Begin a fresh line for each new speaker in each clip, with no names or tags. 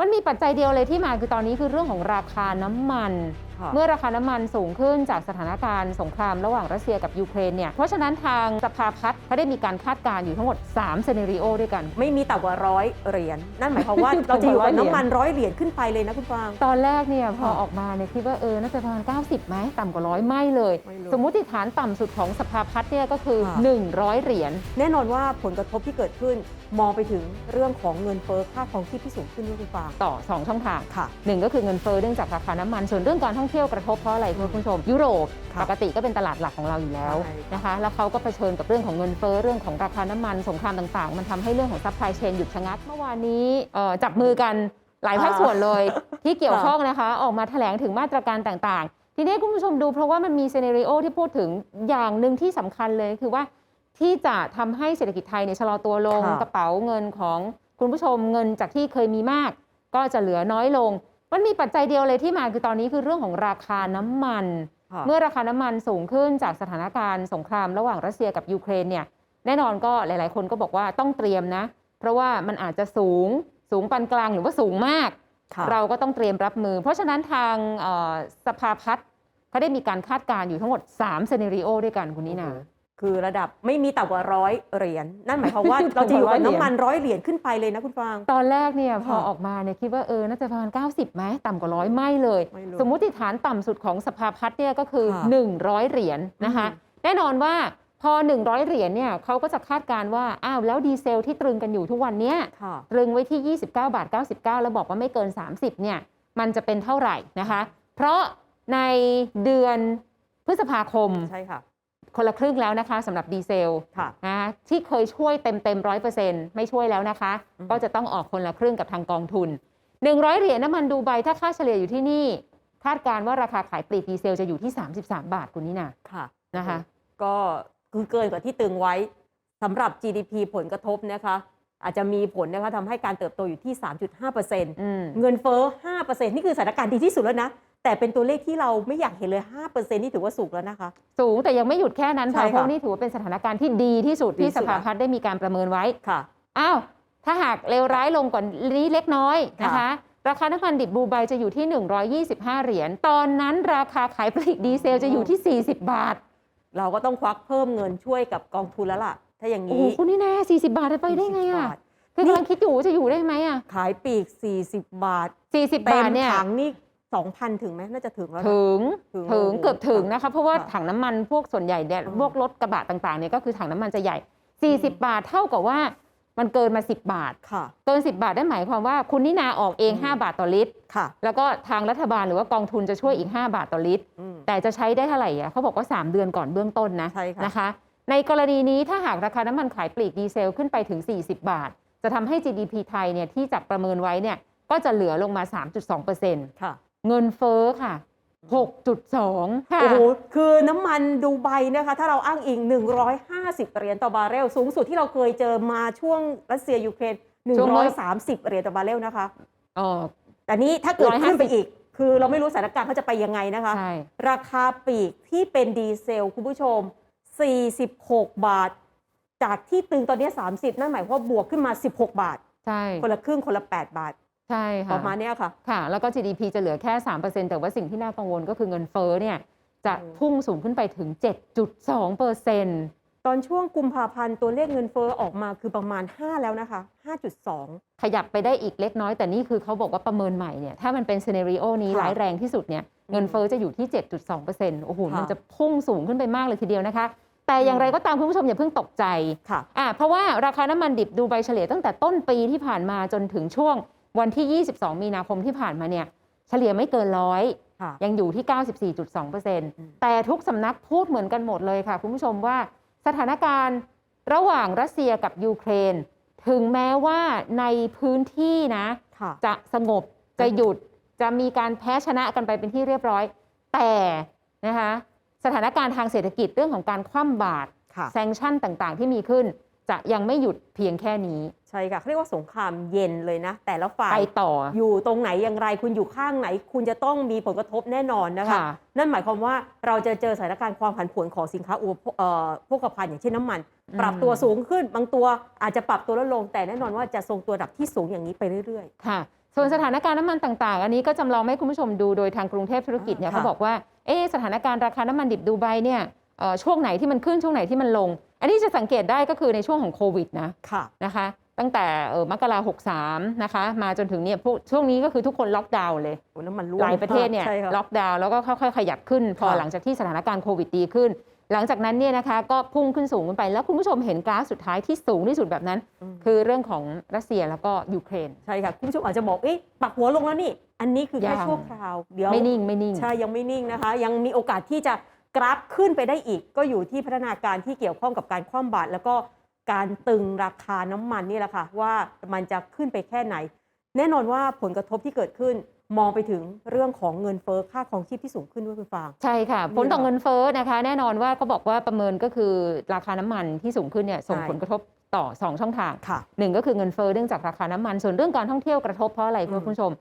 มันมีปัจจัยเดียวเลยที่มาคือตอนนี้คือเรื่องของราคาน้ำมัน เมื่อราคาน้ำมันสูงขึ้นจากสถานการณ์สงครามระหว่างรัสเซียกับยูเครนเนี่ยเพราะฉะนั้นทางสภาพัฒน์เขาได้มีการคาดการณ์อยู่ทั้งหมด3เซเนริโอด้วยกัน
ไม่มีต่ำกว่าร้อยเหรียญนั่นหมายความว่าเราจะอยู่กับน้ำมันร้อยเหรียญขึ้นไปเลยนะคุณฟาง
ตอนแรกเนี่ยพอ
ค่ะ
ออกมาเนี่ยคิดว่าเออน่าจะประมาณ90ไหมต่ำกว่าร้อยไม่เลย
ไม่เลย
สมมุติฐานต่ำสุดของสภาพัฒน์เนี่ยก็คือ
ค่ะ
100 เหรียญ
แน่นอนว่าผลกระทบที่เกิดขึ้นมองไปถึงเรื่องของเงินเฟ้อค่าครองชีพที่สูงขึ้นด้วยคุณฟาง
ต่อ 2 ช่องทาง
ค่ะ
หนึ่งก็คือเงินเฟ้อเนื่องจากราคาน้ำมันส่วนเรื่องการท่องเที่ยวกระทบเพราะอะไรคุณผู้ชม ยุโรป
ค่ะ
ปกติก็เป็นตลาดหลักของเราอยู่แล้ว
ใช่ค่ะ
นะคะ แล้วเขาก็เผชิญกับเรื่องของเงินเฟ้อเรื่องของราคาน้ำมันสงครามต่างๆ มันทำให้เรื่องของซัพพลายเชนหยุดชะงักเมื่อวานนี้เอ่อจับมือกันหลายภาคส่วนเลยที่เกี่ยวข้องนะคะ ออกมาแถลงถึงมาตรการต่างๆ ทีนี้คุณผู้ชมดูเพราะว่ามันมีซีเนริโอที่พูดถึงอย่างหนึ่งที่สำคัญเลยคือว่าที่จะทำให้เศรษฐกิจไทยเนี่ยชะลอตัวลง
ค่ะ
กระเป๋าเงินของคุณผู้ชมเงินจากที่เคยมีมาก ก็จะเหลือน้อยลง มันมีปัจจัยเดียวเลยที่มาคือตอนนี้คือเรื่องของราคาน้ำมัน
ค่ะ
เมื่อราคาน้ำมันสูงขึ้นจากสถานการณ์สงครามระหว่างรัสเซียกับยูเครนเนี่ยแน่นอนก็หลาย ๆ คนก็บอกว่าต้องเตรียมนะ เพราะว่ามันอาจจะสูงสูงปานกลางหรือว่าสูงมาก
ค่ะ
เราก็ต้องเตรียมรับมือ เพราะฉะนั้นทางเอ่อสภาพัฒน์เขาได้มีการคาดการณ์อยู่ทั้งหมด3เซเนริโอด้วยกันคุณนินา
คือระดับไม่มีต่ำกว่าร้อยเหรียญนั่นหมายความว่า เราจะอยู่กับน้ำมันร้อยเหรียญขึ้นไปเลยนะคุณฟาง
ตอนแรกเนี่ยพอ
ค่ะ
ออกมาเนี่ยคิดว่าเออน่าจะประมาณ 90ไหมต่ำกว่าร้อยไม่เลย
ไม่เลย
สมมุติฐานต่ำสุดของสภาพัฒน์เนี่ยก็คือ
ค่ะ
100 เหรียญนะคะ
อืม
แน่นอนว่าพอ 100 เหรียญเนี่ยเขาก็จะคาดการณ์ว่าอ้าวแล้วดีเซลที่ตรึงกันอยู่ทุกวันเนี้ย
ค่ะ
ตรึงไว้ที่ 29 บาท 99 แล้วบอกว่าไม่เกิน 30 เนี่ย มันจะเป็นเท่าไหร่นะคะ เพราะในเดือนพฤษภาคม
ใช่ค่ะ
คนละครึ่งแล้วนะคะสำหรับดีเซล
ค่ะ
นะคะที่เคยช่วยเต็มเต็มร้อยเปอร์เซ็นต์ไม่ช่วยแล้วนะคะ
อืม
ก็จะต้องออกคนละครึ่งกับทางกองทุน 100 เหรียญน้ำมันดูไบถ้าค่าเฉลี่ยอยู่ที่นี่ คาดการณ์ว่าราคาขายปลีกดีเซลจะอยู่ที่ 33 บาทคุณนี่นา
ค่ะ
นะคะ
ก็คือเกินกว่าที่ตึงไว้สำหรับ GDP ผลกระทบนะคะอาจจะมีผลนะคะทำให้การเติบโตอยู่ที่ 3.5%
อืม
เงินเฟ้อ 5%นี่คือสถานการณ์ดีที่สุดแล้วนะ แต่เป็นตัวเลขที่เราไม่อยากเห็นเลย 5%นี่ถือว่าสูงแล้วนะคะ
สูงแต่ยังไม่หยุดแค่นั้น
ใช่
ค่ะ
ค่ะ
เพราะนี่ถือว่าเป็นสถานการณ์ที่ดีที่สุด
ดี
ที่
สุ
ส
ด
ภา
ละ
พัฒน์ได้มีการประเมินไว้
ค่ะ
อ้าวถ้าหากเลวร้ายลงกว่านี้เล็กน้อยนะคะ
ค่ะ
ราคาน้ำมันดิบดูไบจะอยู่ที่ 125 เหรียญตอนนั้นราคาขายปลีกดีเซลจะอยู่ที่ 40 บาท
เราก็ต้องควักเพิ่มเงินช่วยกับกองทุนแล้วล่ะ ถ้าอย่าง
โอ้โห
นี้
คุณนี่แน่40 บาทจะไปได้ไง
40
อะ
บาท
คือกำลังคิดอยู่ว่าจะอยู่ได้ไหมอะ
ขายปลีก 40 บาท
40
เต็
บามทเนี่ย
ถังนี่ 2,000ถึงไหมน่าจะถึงแล้วนะ
ถึง
ถึง
ถึง
โอ้โห
เกือบถึงนะคะเพราะว่า
ค่ะ
ถังน้ำมันพวกส่วนใหญ่เนี่ย
อืม
พวกรถกระบะต่างๆเนี่ยก็คือถังน้ำมันจะใหญ่ 40 บาทเท่ากับว่ามันเกินมา 10 บาท
ค่ะ
เกิน 10 บาทได้หมายความว่าคุณนินาออกเอง
อืม
5 บาทต่อลิตร
ค่ะ
แล้วก็ทางรัฐบาลหรือว่ากองทุนจะช่วยอีก 5 บาทต่อลิตร
อืม
แต่จะใช้ได้เท่าไหร่อะเขาบอกว่า 3 เดือนก่อนเบื้องต้นนะ
ใช่ค่ะ
นะคะ ในกรณีนี้ถ้าหากราคาน้ำมันขายปลีกดีเซลขึ้นไปถึง 40 บาท จะทำให้ GDP ไทยเนี่ยที่จัดประเมินไว้เนี่ยก็จะเหลือลงมา 3.2%
ค่ะ
เงินเฟ้อค่ะ 6.2 ค่ะ
โอ้โห คือน้ำมันดูไบนะคะ ถ้าเราอ้างอิง 150 เหรียญต่อบาร์เรล สูงสุดที่เราเคยเจอมาช่วงรัสเซียยูเครน
ช่วงเมื่อ
130 เหรียญต่อบาร์เรลนะคะ
อ๋อ
แต่นี้ถ้าเกิดขึ้นไป
150
อีก คือเราไม่รู้สถานการณ์เขาจะไปยังไงนะคะ
ใช่
ราคาปลีกที่เป็นดีเซล คุณผู้ชม 46 บาท จากที่ตึงตอนนี้ 30 นั่นหมายความว่าบวกขึ้นมา 16 บาท
ใช่
คนละครึ่งคนละ 8 บาท
ใช่
ป
ค่ะ
ระมาณเนี้ยค่ะ
ค่ะ แล้วก็ GDP จะเหลือแค่ 3%แต่ว่าสิ่งที่น่ากังวลก็คือเงินเฟ้อเนี่ยจะ
อืม
พุ่งสูงขึ้นไปถึง 7.2เปอร์เซ็นต์
ตอนช่วงกุมภาพันธ์ตัวเลขเงินเฟ้อออกมาคือประมาณ 5 แล้วนะคะ 5.2
ขยับไปได้อีกเล็กน้อยแต่นี่คือเขาบอกว่าประเมินใหม่เนี่ยถ้ามันเป็นซีเนริโอนี้
ค่ะ
ร้ายแรงที่สุดเนี่ยเงินเฟ้อจะอยู่ที่ 7.2%โอ้โห
ค่ะ
มันจะพุ่งสูงขึ้นไปมากเลยทีเดียวนะคะ แต่อย่างไรก็ตามคุณผู้ชมอย่าเพิ่งตกใจ
ค่ะ
อะเพราะว่าราคาน้ำมันดิบดูไบเฉลี่ยตั้งแต่ต้นปีที่ผ่านมาจนถึงช่วง วันที่ 22 มีนาคมที่ผ่านมาเนี่ยเฉลี่ยไม่เกินร้อย
ค่ะ
ยังอยู่ที่ 94.2%แต่ทุกสำนักพูดเหมือนกันหมดเลยค่ะ คุณผู้ชมว่าสถานการณ์ระหว่างรัสเซียกับยูเครน ถึงแม้ว่าในพื้นที่นะ
ค่ะ
จะสงบจะหยุดจะมีการแพ้ชนะกันไปเป็นที่เรียบร้อย แต่นะคะสถานการณ์ทางเศรษฐกิจเรื่องของการคว่ำบาตร
ค่ะ
แซงชั่นต่างๆ ที่มีขึ้น จะยังไม่หยุดเพียงแค่นี้
ใช่ค่ะเขาเรียกว่าสงครามเย็นเลยนะ แต่ละฝ่า
ไป
ย
ต่อ
อยู่ตรงไหนอย่างไรคุณอยู่ข้างไหน คุณจะต้องมีผลกระทบแน่นอนนะคะ
ค่ะ
นั่นหมายความว่าเราจะเจอสถานการณ์ความผันผวนของสินค้าอุปโภคเอ่อโภคภัณฑ์อย่างเช่นน้ำมัน
อืม
ปรับตัวสูงขึ้นบางตัวอาจจะปรับตัวลดลง แต่แน่นอนว่าจะทรงตัวระดับที่สูงอย่างนี้ไปเรื่อย
ค่ะส่วนสถานการณ์น้ำมันต่างๆ อันนี้ก็จำลองให้คุณผู้ชมดูโดยทางกรุงเทพธุรกิจเนี่ย
ค่ะ
เขาบอกว่าเอ๊ะสถานการณ์ราคาน้ำมันดิบดูไบเนี่ยเอ่อช่วงไหนที่มันขึ้นช่วงไหนที่มันลงอันนี้จะสังเกตได้ก็คือในช่วงของโควิดนะ
ค่ะ
นะคะ ตั้งแต่เออมกราหกสามนะคะ มาจนถึงเนี่ยพวกช่วงนี้ก็คือทุกคนล็อกดาวน์เลย
โอ้น้ำมันร่วง
หลายประเทศเนี่ย
ใช่ค่ะ
ล็อกดาวน์แล้วก็ค่อยๆขยับขึ้น พอ
ค่ะ
หลังจากที่สถานการณ์โควิดดีขึ้น หลังจากนั้นเนี่ยนะคะก็พุ่งขึ้นสูงขึ้นไป แล้วคุณผู้ชมเห็นกราฟสุดท้ายที่สูงที่สุดแบบนั้น
ม
คือเรื่องของรัสเซียแล้วก็ยูเครน
ใช่ค่ะ คุณผู้ชมอาจจะบอกเอ๊ะปักหัวลงแล้วนี่ อันนี้คือแค่
ยัง
ชั่วคราว เดี๋ยว
ไม่นิ่งไม่นิ่ง
ใช่ยังไม่นิ่งนะคะ ยังมีโอกาสที่จะ กราฟขึ้นไปได้อีก ก็อยู่ที่พัฒนาการที่เกี่ยวข้องกับการคว่ำบาตรแล้วก็การตึงราคาน้ำมันนี่แหละค่ะว่ามันจะขึ้นไปแค่ไหน แน่นอนว่าผลกระทบที่เกิดขึ้นมองไปถึงเรื่องของเงินเฟ้อค่าของชีพที่สูงขึ้นด้วยคุณฟาง
ใช่ค่ะ
นี่
ผลต่อ
เหรอ
เงินเฟ้อนะคะ แน่นอนว่าเขาบอกว่าประเมินก็คือราคาน้ำมันที่สูงขึ้นเนี่ยส่ง
ใช่
ผลกระทบต่อ 2 ช่องทาง
ค่ะ
หนึ่งก็คือเงินเฟ้อเนื่องจากราคาน้ำมันส่วนเรื่องการท่องเที่ยวกระทบเพราะอะไร
อืม
คุณผู้ชม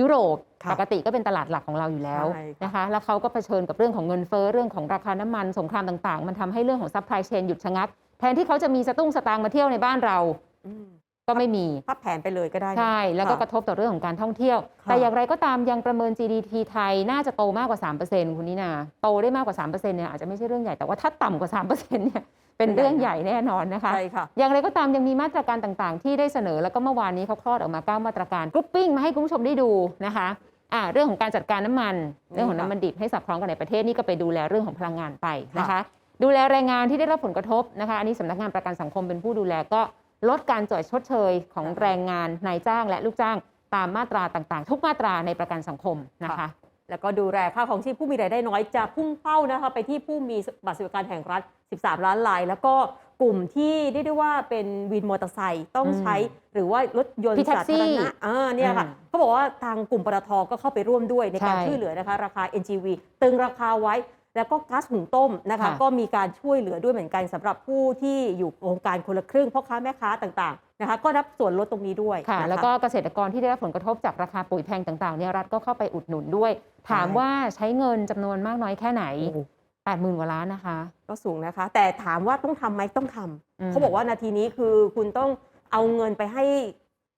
ยุโรป
ค่ะ
ปกติก็เป็นตลาดหลักของเราอยู่แล้ว
ใช่ค่ะ
นะคะ แล้วเขาก็เผชิญกับเรื่องของเงินเฟ้อเรื่องของราคาน้ำมันสงครามต่างๆ มันทำให้เรื่องของซัพพลายเชนหยุดชะงัก แทนที่เขาจะมีสตุ้งสตางค์มาเที่ยวในบ้านเรา
อืม
ก็ไม่มี
พับแผนไปเลยก็ได้นะ
ใช่ แล้วก็
ค่ะ
กระทบต่อเรื่องของการท่องเที่ยว
ค่ะ
แต่อย่างไรก็ตามยังประเมิน GDP ไทยน่าจะโตมากกว่า 3%คุณนินาโตได้มากกว่า 3%เนี่ยอาจจะไม่ใช่เรื่องใหญ่แต่ว่าถ้าต่ำกว่า 3%เนี่ย เป็นเรื่องใหญ่แน่นอนนะคะ
ใช่ค่ะ
อย่างไรก็ตามยังมีมาตรการต่างๆ ที่ได้เสนอแล้วก็เมื่อวานนี้เขาคลอดออกมา 9 มาตรการกรุ๊ปปิ้งมาให้คุณผู้ชมได้ดูนะคะอ่าเรื่องของการจัดการน้ำมัน เรื่องของน้ำมันดิบให้สอดคล้องกันในประเทศนี่ก็ไปดูแลเรื่องของพลังงานไปนะคะ ดูแลแรงงานที่ได้รับผลกระทบนะคะ อันนี้สำนักงานประกันสังคมเป็นผู้ดูแลก็ลดการจ่ายชดเชยของ
ค่ะ
แรงงานนายจ้างและลูกจ้างตามมาตราต่างๆ ทุกมาตราในประกันสังคมนะคะ
ค่ะ แล้วก็ดูแลค่าของชีพผู้มีรายได้น้อยจะพุ่งเป้านะคะไปที่ผู้มีบัตรสวัสดิการแห่งรัฐ 13 ล้านราย แล้วก็กลุ่มที่เรียกได้ว่าเป็นวินมอเตอร์ไซค์ต้อง
อืม
ใช้หรือว่ารถยนต์
พี่แท็ก
สา
ซี่
ธารณะอ่าเนี่ยค่ะ
อืม
เขาบอกว่าทางกลุ่มปตทก็เข้าไปร่วมด้วยในการ
ใช่
ช่วยเหลือนะคะ ราคา NGV ตึงราคาไว้แล้วก็ก๊าซหุงต้มนะคะ
ค่ะ
ก็มีการช่วยเหลือด้วยเหมือนกันสำหรับผู้ที่อยู่โครงการคนละครึ่งพ่อค้าแม่ค้าต่างๆ นะคะก็รับส่วนลดตรงนี้ด้วย
ค่ะ
น
แล้วก็เกษตรกรที่ได้รับผลกระทบจากราคาปุ๋ยแพงต่างๆเนี่ยรัฐก็เข้าไปอุดหนุนด้วย ถามว่าใช้เงินจำนวนมากน้อยแค่ไหน
โอ้โห
80,000กว่าล้านนะคะ
ก็สูงนะคะ แต่ถามว่าต้องทำไหมต้องทำ
อืม
เขาบอกว่านาทีนี้คือคุณต้องเอาเงินไปให้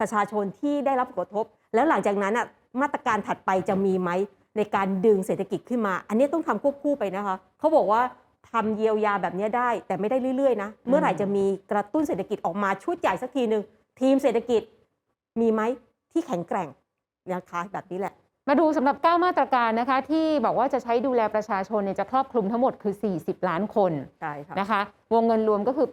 ประชาชนที่ได้รับผลกระทบ แล้วหลังจากนั้นอะมาตรการถัดไปจะมีไหมในการดึงเศรษฐกิจขึ้นมา อันนี้ต้องทำควบคู่ไปนะคะ เขาบอกว่า ทำเยียวยาแบบนี้ได้ แต่ไม่ได้เรื่อยๆนะ เมื่อไหร่จะมีกระตุ้นเศรษฐกิจออกมาชุดใหญ่สักทีหนึ่งทีมเศรษฐกิจมีไหมที่แข็งแกร่งนะคะแบบนี้แหละ
มาดูสำหรับ 9 มาตรการนะคะ ที่บอกว่าจะใช้ดูแลประชาชนเนี่ยจะครอบคลุมทั้งหมดคือ 40 ล้านคน
ใช่ค่ะ
นะคะ วงเงินรวมก็คือ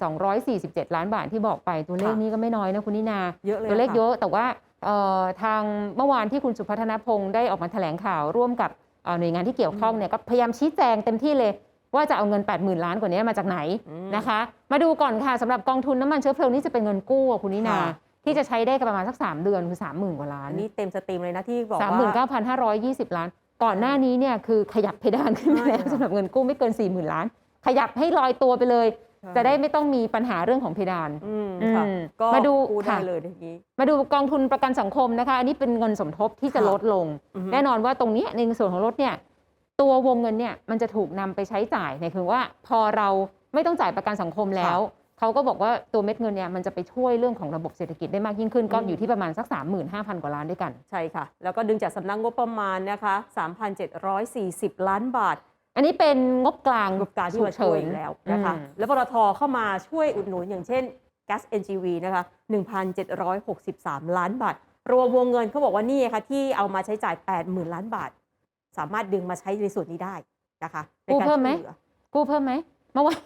8247 ล้านบาทที่บอกไปตัวเลข
ค่ะ
นี้ก็ไม่น้อยนะคุณนินา
เยอะเลย
ตัวเลข
ค่
เยอะแต่ว่าเอ่อทางเมื่อวานที่คุณสุพัฒนพงศ์ได้ออกมาแถลงข่าวร่วมกับเอ่อหน่วยงานที่เกี่ยวข้องเนี่ยก็พยายามชี้แจงเต็มที่เลย ว่าจะเอาเงิน 80,000 ล้านกว่านี้มาจากไหน
อืม
นะคะ มาดูก่อนค่ะสำหรับกองทุนน้ำมันเชื้อเพลิงนี่จะเป็นเงินกู้อะคุณนินา
ค่ะ
ที่จะใช้ได้กันประมาณสัก 3 เดือนคือ 30,000 กว่าล้าน
อันนี้เต็มสตรีมเลยนะที่บอก
สามห
ว่า
มื่นเก้าพันห้าร้อยยี่สิบล้าน ก่อนหน้านี้เนี่ยคือขยับเพดานขึ้นมาแล้ว
ใช่ค่ะ
สำหรับเงินกู้ไม่เกินสี่หมื่นล้าน ขยับให้ลอยตัวไปเลย จะได้ไม่ต้องมีปัญหาเรื่องของเพดาน
อืมค่ะ
อืม
ก็
มาดู
กู้ได้
ค่ะ
เลยทีนี้
มาดูกองทุนประกันสังคมนะคะ อันนี้เป็นเงินสมทบที่จะ
ค่ะ
ลดลง
อือฮึ
แน่นอนว่าตรงเนี้ยในส่วนของลดเนี่ย ตัววงเงินเนี่ยมันจะถูกนำไปใช้จ่ายในคือว่าพอเราไม่ต้องจ่ายประกันสังคมแล้ว เขาก็บอกว่าตัวเม็ดเงินเนี่ยมันจะไปช่วยเรื่องของระบบเศรษฐกิจได้มากยิ่งขึ้นก็
อืม
อยู่ที่ประมาณสัก 35,000 กว่าล้านด้วยกัน
ใช่ค่ะ แล้วก็ดึงจากสำนักงบประมาณนะคะ 3,740 ล้านบาท
อันนี้เป็นงบกลาง
งบการที่มาช่วยอยู่แล้วนะคะ
อืม
แล้วปตทเข้ามาช่วยอุดหนุนอย่างเช่น Gas NGV นะคะ1,763 ล้านบาทรวมวงเงินเขาบอกว่านี่ค่ะที่เอามาใช้จ่าย 80,000 ล้านบาท สามารถดึงมาใช้ในส่วนนี้ได้นะคะใน
กู้
การ
เพิ่มไหม
ช่วยลือ
กู้เพิ่มไหมเมื่อวาน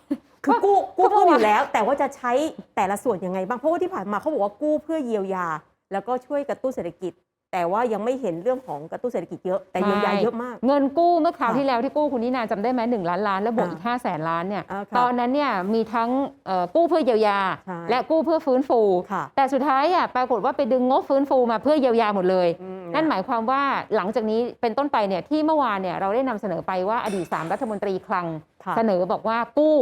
คือกู้กู้
ก็เพ
เพิ่
ราะ
ม
ว่า
อยู่แล้ว แต่ว่าจะใช้แต่ละส่วนยังไงบ้างเพราะว่าที่ผ่านมาเขาบอกว่ากู้เพื่อเยียวยา แล้วก็ช่วยกระตุ้นเศรษฐกิจ แต่ว่ายังไม่เห็นเรื่องของกระตุ้นเศรษฐกิจเยอะแต่เยียวยาเยอะมาก
เงินกู้เมื่อคราว
ค่ะ
ที่แล้วที่กู้คุณนินาจำได้ไหมหนึ่งล้านล้านแล้วบวก
อ่า
อีกห้าแสนล้านเนี่ย
อ่าค่ะ
ตอนนั้นเนี่ยมีทั้งเอ่อกู้เพื่อเยียวยา
ใช่
และกู้เพื่อฟื้นฟู
ค่ะ
แต่สุดท้ายอะปรากฏว่าไปดึงงบฟื้นฟูมาเพื่อเยียวยาหมดเลย
อืม
นั่นหมายความว่าหลังจากนี้เป็นต้นไปเนี่ยที่เมื่อวานเนี่ยเราได้นำเสนอไปว่าอดีตสามรัฐมนตรีคลัง
ค่ะ
เสนอบอกว่ากู้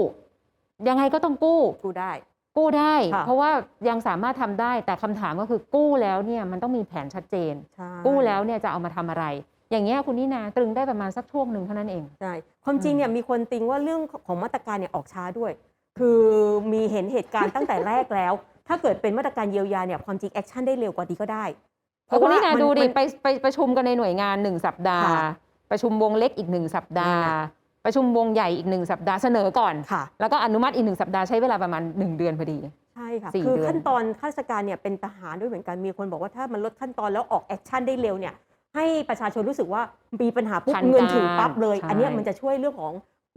ยังไงก็ต้องกู้
กู้ได้
กู้ได้
ค่ะ
เพราะว่ายังสามารถทำได้แต่คำถามก็คือกู้แล้วเนี่ยมันต้องมีแผนชัดเจน
ใช่
กู้แล้วเนี่ยจะเอามาทำอะไร อย่างเงี้ยคุณนินาตรึงได้ประมาณสักช่วงหนึ่งเท่านั้นเอง
ใช่ความจริงเนี่ยมีคนติงว่าเรื่องของมาตรการเนี่ยออกช้าด้วย คือมีเห็นเหตุการณ์ตั้งแต่แรกแล้ว ถ้าเกิดเป็นมาตรการเยียวยาเนี่ยความจริงแอคชั่นได้เร็วกว่านี้ก็ได้ เพราะ
คุณ
ว่า
นี่นา
มัน
ดูดิ
มัน
ไปไปประชุมกันในหน่วยงานหนึ่งสัปดาห์
ค่ะ
ประชุมวงเล็กอีกหนึ่งสัปดาห์
นั่นน่ะ
ประชุมวงใหญ่อีกหนึ่งสัปดาห์เสนอก่อน
ค่ะ
แล้วก็อนุมัติอีกหนึ่งสัปดาห์ใช้เวลาประมาณ1เดือนพอดี
ใช่ค่ะ
สี่
คือ
เดือน
ขั้นตอนข้าราชการเนี่ยเป็นทหารด้วยเหมือนกันมีคนบอกว่าถ้ามันลดขั้นตอนแล้วออกแอคชั่นได้เร็วเนี่ยให้ประชาชนรู้สึกว่ามีปัญหาปุ๊บ
ทัน
เงิน
การ
ถึงปั๊บเลย
ใช่
อันเนี้ยมันจะช่วยเรื่องของ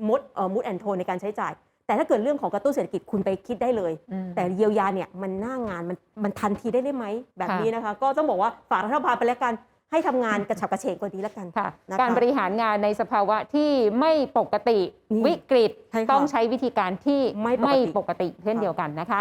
มดเอ่อมูดแอนโทนในการใช้จ่าย แต่ถ้าเกิดเรื่องของกระตุ้นเศรษฐกิจคุณไปคิดได้เลย
อืม
แต่เยียวยาเนี่ยมันหน้างานมันมันทันทีได้ได้ไหมแบบ
ค่ะ
นี้นะคะ ก็ต้องบอกว่าฝากรัฐบาลไปแล้วกันให้ทำงานกระฉับกระเฉงกว่านี้แล้วกัน
ค่ะ
นะคะ
การบริหารงานในสภาวะที่ไม่ปกติ
นี่
วิกฤต
ใช่ค่ะ
ต้องใช้วิธีการที่
ไม่ปกติ
ปกติเช่นเดียวกันนะคะ